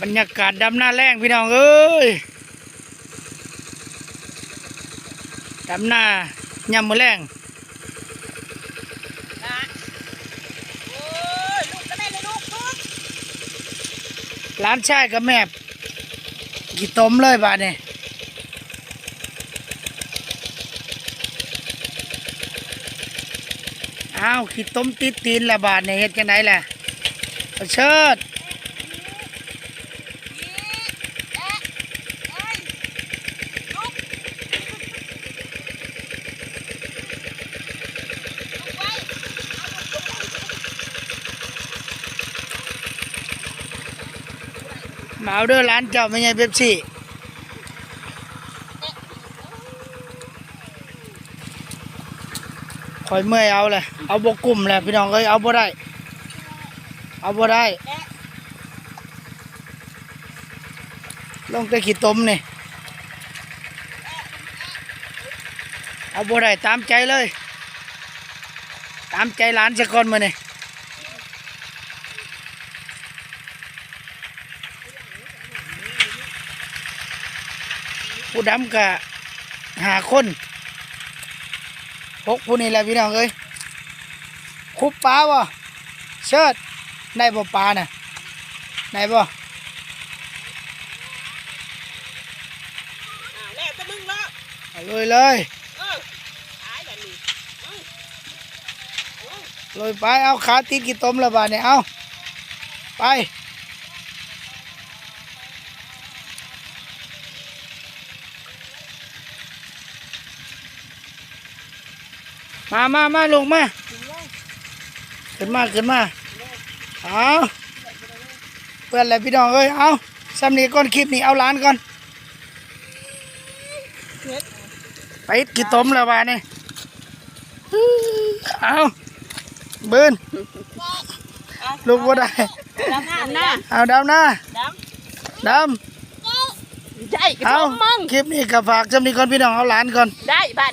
บรรยากาศดำหน้าแรงพี่น้องเอ้ยดำหน้ายำมือแรงนะโอ้ยลูกก็ได้เลยลูกลูกร้านชายกับแม่กี่ต้มเลยบาดนี่ยอ้าวขี้ต้มติดตีนละบาทเนี่ยเฮ็ดจังไดล่ะเอาเชิด เอ๊ะเอ้ยลูกลูกไว้ มาเอาเด้อร้านเจ้าไม่ใช่เป๊ปซี่คอยเมื่อยเอาเลยเอาบกลุ่มแหละพี่น้องเอ้ยเอาบ่ได้ เอาบ่ได้ ลงแต่ขี้ต้มนี่เอาบ่ได้ตามใจเลย ตามใจร้านสักคนมาเนี่ย ผู้ดำกะหาคนพกผู้นี่แหละพี่น้องเอ้ยคุบปลาบ่เชิดได้บ่ปลาน่ะได้บ่อ้าวแล้วจะมึงละเอาเลยเลยเออตายแบบนี้เอ้ยเอ้ยเลยไปเอาขาติดกี่ต้มและบาดเนี่ยเอาไป มามามาลงมาขึ้นมาขึ้นมาเอาเพื่อนอะไรพี่น้องเอ้ยเอาสำนีก่อนคลิปนี้เอาล้านก่อนเฮ็ดไปกี่ต้มและบาดเนี่ยเอาเบิ้นลูกว่าได้ดำหน้าหน้าเอาดำหน้าดดำใช่ำกระเอาทงมึงคลิปนี้ก็ฝากจำนี้ก่อนพี่น้องเอาหลานก่อนได้บ้าน